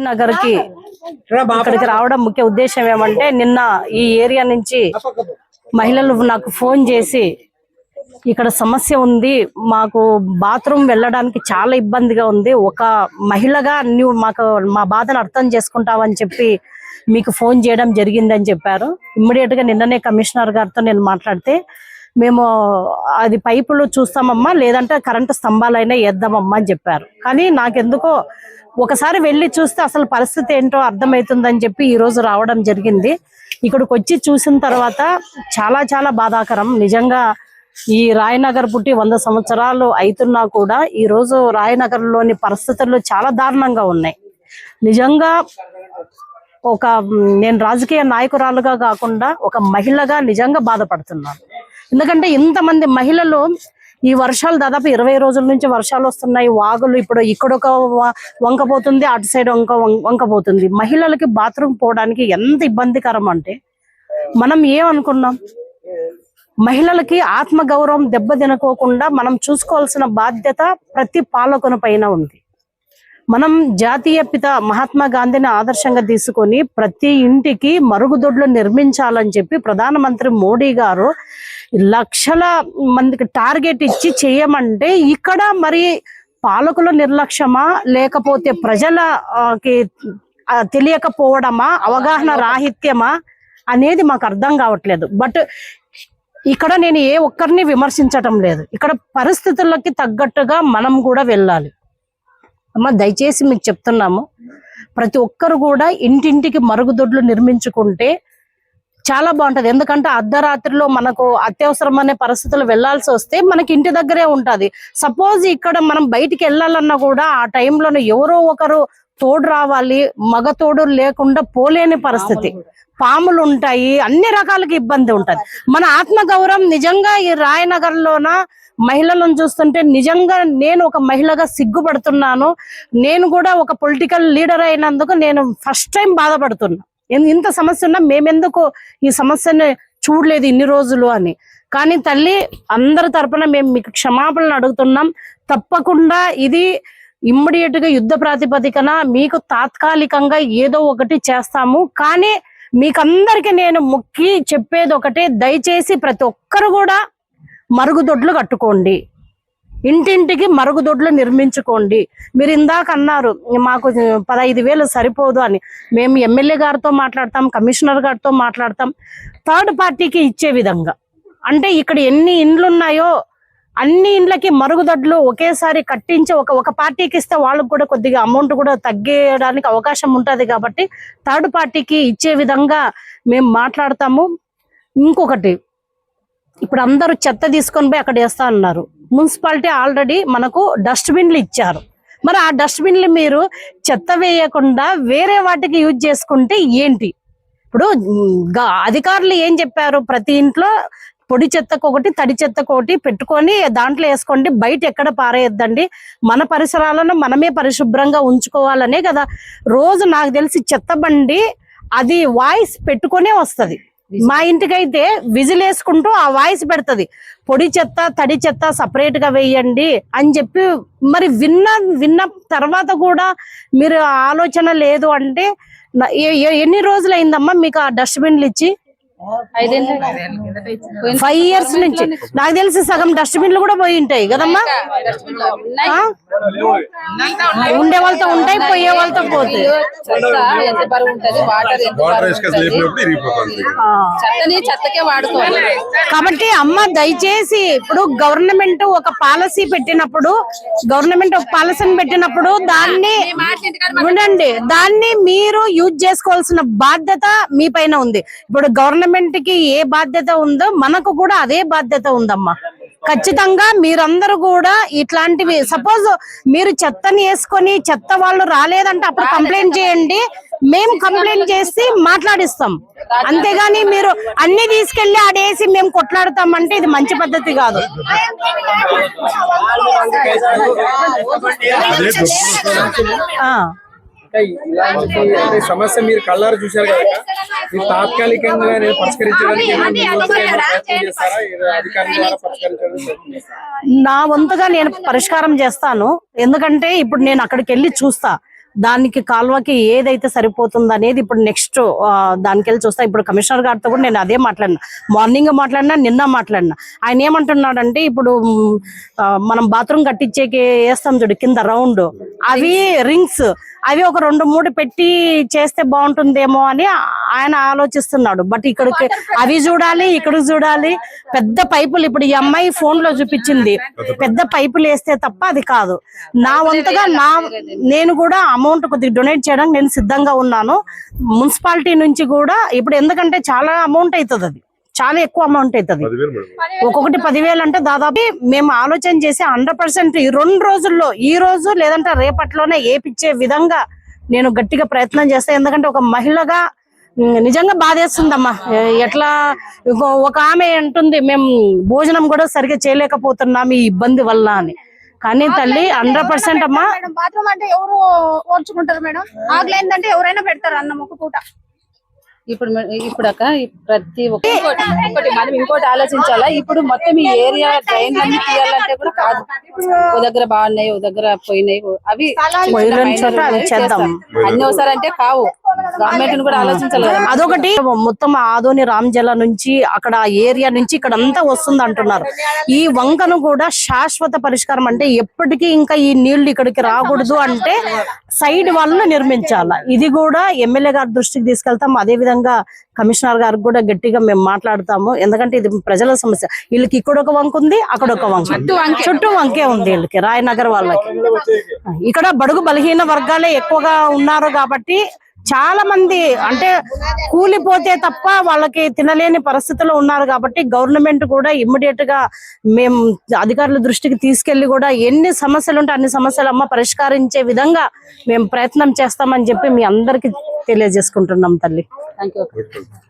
నగర్కి ఇక్కడికి రావడం ముఖ్య ఉద్దేశం ఏమంటే నిన్న ఈ ఏరియా నుంచి మహిళలు నాకు ఫోన్ చేసి ఇక్కడ సమస్య ఉంది మాకు బాత్రూమ్ వెళ్ళడానికి చాలా ఇబ్బందిగా ఉంది ఒక మహిళగా నువ్వు మాకు మా బాధను అర్థం చేసుకుంటావని చెప్పి మీకు ఫోన్ చేయడం జరిగిందని చెప్పారు. ఇమ్మీడియట్గా నిన్ననే కమిషనర్ గారితో నేను మాట్లాడితే మేము అది పైపులు చూస్తామమ్మా లేదంటే కరెంటు స్తంభాలైనా వేద్దామమ్మా అని చెప్పారు. కానీ నాకెందుకో ఒకసారి వెళ్ళి చూస్తే అసలు పరిస్థితి ఏంటో అర్థమవుతుందని చెప్పి ఈ రోజు రావడం జరిగింది. ఇక్కడికి వచ్చి చూసిన తర్వాత చాలా చాలా బాధాకరం. నిజంగా ఈ రాయనగర్ పుట్టి వంద సంవత్సరాలు అవుతున్నా కూడా ఈ రోజు రాయనగర్లోని పరిస్థితులు చాలా దారుణంగా ఉన్నాయి. నిజంగా ఒక నేను రాజకీయ నాయకురాలుగా కాకుండా ఒక మహిళగా నిజంగా బాధపడుతున్నాను. ఎందుకంటే ఇంతమంది మహిళలు ఈ వర్షాలు దాదాపు ఇరవై రోజుల నుంచి వర్షాలు వస్తున్నాయి వాగులు ఇప్పుడు ఇక్కడ ఒక వంక పోతుంది అటు సైడ్ వంక వంక పోతుంది మహిళలకి బాత్రూమ్ పోవడానికి ఎంత ఇబ్బందికరం అంటే మనం ఏమనుకున్నాం? మహిళలకి ఆత్మ గౌరవం దెబ్బ తినకోకుండా మనం చూసుకోవాల్సిన బాధ్యత ప్రతి పాలకుని పైన ఉంది. మనం జాతీయ పిత మహాత్మా గాంధీని ఆదర్శంగా తీసుకొని ప్రతి ఇంటికి మరుగుదొడ్లు నిర్మించాలని చెప్పి ప్రధానమంత్రి మోడీ గారు లక్షల మందికి టార్గెట్ ఇచ్చి చేయమంటే ఇక్కడ మరి పాలకుల నిర్లక్ష్యమా లేకపోతే ప్రజలకి తెలియకపోవడమా అవగాహన రాహిత్యమా అనేది మాకు అర్థం కావట్లేదు. బట్ ఇక్కడ నేను ఏ ఒక్కరిని విమర్శించటం లేదు. ఇక్కడ పరిస్థితులకి తగ్గట్టుగా మనం కూడా వెళ్ళాలి. అమ్మ దయచేసి మీకు చెప్తున్నాము. ప్రతి ఒక్కరు కూడా ఇంటింటికి మరుగుదొడ్లు నిర్మించుకుంటే చాలా బాగుంటది. ఎందుకంటే అర్ధరాత్రిలో మనకు అత్యవసరమనే పరిస్థితులు వెళ్ళాల్సి వస్తే మనకి ఇంటి దగ్గరే ఉంటది. సపోజ్ ఇక్కడ మనం బయటికి వెళ్ళాలన్నా కూడా ఆ టైంలోనే ఎవరో ఒకరు తోడు రావాలి మగ తోడు లేకుండా పోలేని పరిస్థితి. పాములు ఉంటాయి అన్ని రకాలకి ఇబ్బంది ఉంటది. మన ఆత్మ గౌరవం నిజంగా ఈ రాయనగర్ లోన మహిళలను చూస్తుంటే నిజంగా నేను ఒక మహిళగా సిగ్గుపడుతున్నాను. నేను కూడా ఒక పొలిటికల్ లీడర్ అయినందుకు నేను ఫస్ట్ టైం బాధపడుతున్నా. ఇంత సమస్య ఉన్నా మేమెందుకు ఈ సమస్యని చూడలేదు ఇన్ని రోజులు అని. కానీ తల్లి అందరి తరపున మేము మీకు క్షమాపణలు అడుగుతున్నాం. తప్పకుండా ఇది ఇమ్మడియట్గా యుద్ధ ప్రాతిపదికన మీకు తాత్కాలికంగా ఏదో ఒకటి చేస్తాము. కానీ మీకందరికీ నేను మొక్కి చెప్పేది ఒకటే దయచేసి ప్రతి ఒక్కరు కూడా మరుగుదొడ్లు కట్టుకోండి. ఇంటింటికి మరుగుదొడ్లు నిర్మించుకోండి. మీరు ఇందాక అన్నారు మాకు పదహైదు వేలు సరిపోదు అని. మేము ఎమ్మెల్యే గారితో మాట్లాడతాం కమిషనర్ గారితో మాట్లాడతాం థర్డ్ పార్టీకి ఇచ్చే విధంగా. అంటే ఇక్కడ ఎన్ని ఇండ్లు ఉన్నాయో అన్ని ఇండ్లకి మరుగుదొడ్లు ఒకేసారి కట్టించి ఒక ఒక పార్టీకి ఇస్తే వాళ్ళకి కూడా కొద్దిగా అమౌంట్ కూడా తగ్గేయడానికి అవకాశం ఉంటుంది కాబట్టి థర్డ్ పార్టీకి ఇచ్చే విధంగా మేము మాట్లాడతాము. ఇంకొకటి ఇప్పుడు అందరూ చెత్త తీసుకొని పోయి అక్కడ వేస్తా అన్నారు. మున్సిపాలిటీ ఆల్రెడీ మనకు డస్ట్బిన్లు ఇచ్చారు. మరి ఆ డస్ట్బిన్లు మీరు చెత్త వేయకుండా వేరే వాటికి యూజ్ చేసుకుంటే ఏంటి? ఇప్పుడు అధికారులు ఏం చెప్పారు? ప్రతి ఇంట్లో పొడి చెత్తకు ఒకటి తడి చెత్తకు ఒకటి పెట్టుకొని దాంట్లో వేసుకోండి. బయట ఎక్కడ పారేయద్దండి. మన పరిసరాలను మనమే పరిశుభ్రంగా ఉంచుకోవాలనే కదా. రోజు నాకు తెలిసి చెత్త బండి అది వాయిస్ పెట్టుకొనే వస్తుంది. మా ఇంటికైతే విజిల్ వేసుకుంటూ ఆ వాయిస్ పెడుతుంది. పొడి చెత్త తడి చెత్త సపరేట్గా వేయండి అని చెప్పి మరి విన్న విన్న తర్వాత కూడా మీరు ఆలోచన లేదు అంటే ఎన్ని రోజులు అయిందమ్మా మీకు ఆ డస్ట్బిన్లు ఇచ్చి ఫైవ్ ఇయర్స్ నుంచి. నాకు తెలిసి సగం డస్ట్బిన్లు కూడా పోయి ఉంటాయి కదమ్మా? ఉండే వాళ్ళతో ఉంటాయి పోయే వాళ్ళతో పోతాయి. కాబట్టి అమ్మ దయచేసి ఇప్పుడు గవర్నమెంట్ ఒక పాలసీ పెట్టినప్పుడు గవర్నమెంట్ ఒక పాలసీని పెట్టినప్పుడు దాన్ని ఉండండి. దాన్ని మీరు యూజ్ చేసుకోవాల్సిన బాధ్యత మీ పైన ఉంది. ఇప్పుడు గవర్నమెంట్ కి ఏ బాధ్యత ఉందో మనకు కూడా అదే బాధ్యత ఉందమ్మా. ఖచ్చితంగా మీరందరూ కూడా ఇట్లాంటివి సపోజ్ మీరు చెత్తని వేసుకొని చెత్త వాళ్ళు రాలేదంటే అప్పుడు కంప్లైంట్ చేయండి. మేము కంప్లైంట్ చేసి మాట్లాడిస్తాం. అంతేగాని మీరు అన్ని తీసుకెళ్ళి ఆడేసి మేము కొట్లాడతాం అంటే ఇది మంచి పద్ధతి కాదు. ఆ. ఇలాంటి సమస్య మీరు కళ్ళారు చూశారు కదా? ఇది తాత్కాలికంగా నేను పరిష్కరించడానికి అధికారుల ద్వారా పరిష్కరించడానికి? నా వంతుగా నేను పరిష్కారం చేస్తాను. ఎందుకంటే ఇప్పుడు నేను అక్కడికి వెళ్ళి చూస్తా. దానికి కాల్వకి ఏదైతే సరిపోతుంది అనేది ఇప్పుడు నెక్స్ట్ దానికి వెళ్ళి చూస్తా. ఇప్పుడు కమిషనర్ గారితో కూడా నేను అదే మాట్లాడినా. మార్నింగ్ మాట్లాడినా నిన్న మాట్లాడినా. ఆయన ఏమంటున్నాడంటే ఇప్పుడు మనం బాత్రూమ్ కట్టించేకి వేస్తాం చూడు కింద రౌండ్ అవి రింగ్స్ అవి ఒక రెండు మూడు పెట్టి చేస్తే బాగుంటుందేమో అని ఆయన ఆలోచిస్తున్నాడు. బట్ ఇక్కడికి అవి చూడాలి ఇక్కడ చూడాలి. పెద్ద పైపులు ఇప్పుడు ఈ అమ్మాయి ఫోన్లో చూపించింది. పెద్ద పైపులు వేస్తే తప్ప అది కాదు. నా వంతుగా నా నేను కూడా అమౌంట్ కొద్దిగా డొనేట్ చేయడానికి నేను సిద్ధంగా ఉన్నాను. మున్సిపాలిటీ నుంచి కూడా ఇప్పుడు ఎందుకంటే చాలా అమౌంట్ అవుతుంది అది చాలా ఎక్కువ అమౌంట్ అవుతుంది. ఒక్కొక్కటి పదివేలు అంటే దాదాపు మేము ఆలోచన చేసి హండ్రెడ్ పర్సెంట్ ఈ రెండు రోజుల్లో ఈ రోజు లేదంటే రేపట్లోనే ఏపిచ్చే విధంగా నేను గట్టిగా ప్రయత్నం చేస్తాను ఎందుకంటే ఒక మహిళగా నిజంగా బాధేస్తుందమ్మా. ఎట్లా ఒక ఆమె అంటుంది మేము భోజనం కూడా సరిగ్గా చేయలేకపోతున్నాం ఈ ఇబ్బంది వల్ల అని. కానీ తల్లి హండ్రెడ్ పర్సెంట్ అమ్మా. మేడం? బాత్రూమ్ అంటే ఎవరు ఓర్చుకుంటారు మేడం? ఆగలేదంటే ఎవరైనా పెడతారు అన్నం ఒక పూట? ఇప్పుడు ఇప్పుడు అక్క ప్రతి ఒక్క ఇంకోటి ఇంకోటి మనం ఇంకోటి ఆలోచించాలా? ఇప్పుడు మొత్తం ఈ ఏరియా డ్రైన్లన్నీ తీయాలంటే కూడా కాదు. ఓ దగ్గర బాగున్నాయి ఓ దగ్గర పోయినాయి అవి. అన్ని ఒకసారి అంటే కావు. గవర్నమెంట్ కూడా అదొకటి. మొత్తం ఆదోని రామ్జల నుంచి అక్కడ ఏరియా నుంచి ఇక్కడ అంతా వస్తుంది అంటున్నారు. ఈ వంకను కూడా శాశ్వత పరిష్కారం అంటే ఎప్పటికీ ఇంకా ఈ నీళ్ళు ఇక్కడికి రాకూడదు అంటే సైడ్ వాళ్ళను నిర్మించాల. ఇది కూడా ఎమ్మెల్యే గారి దృష్టికి తీసుకెళ్తాం అదే విధంగా కమిషనర్ గారికి కూడా గట్టిగా మేము మాట్లాడతాము. ఎందుకంటే ఇది ప్రజల సమస్య. వీళ్ళకి ఇక్కడ ఒక వంక ఉంది అక్కడ ఒక వంక. చుట్టూ వంకే ఉంది వీళ్ళకి రాయనగర్ వాళ్ళకి. ఇక్కడ బడుగు బలహీన వర్గాలే ఎక్కువగా ఉన్నారు కాబట్టి చాలా మంది అంటే కూలిపోతే తప్ప వాళ్ళకి తినలేని పరిస్థితిలో ఉన్నారు కాబట్టి గవర్నమెంట్ కూడా ఇమ్మీడియట్గా మేము అధికారుల దృష్టికి తీసుకెళ్ళి కూడా ఎన్ని సమస్యలు ఉంటే అన్ని సమస్యలు అమ్మ పరిష్కరించే విధంగా మేము ప్రయత్నం చేస్తామని చెప్పి మీ అందరికి తెలియజేసుకుంటున్నాం తల్లి. థ్యాంక్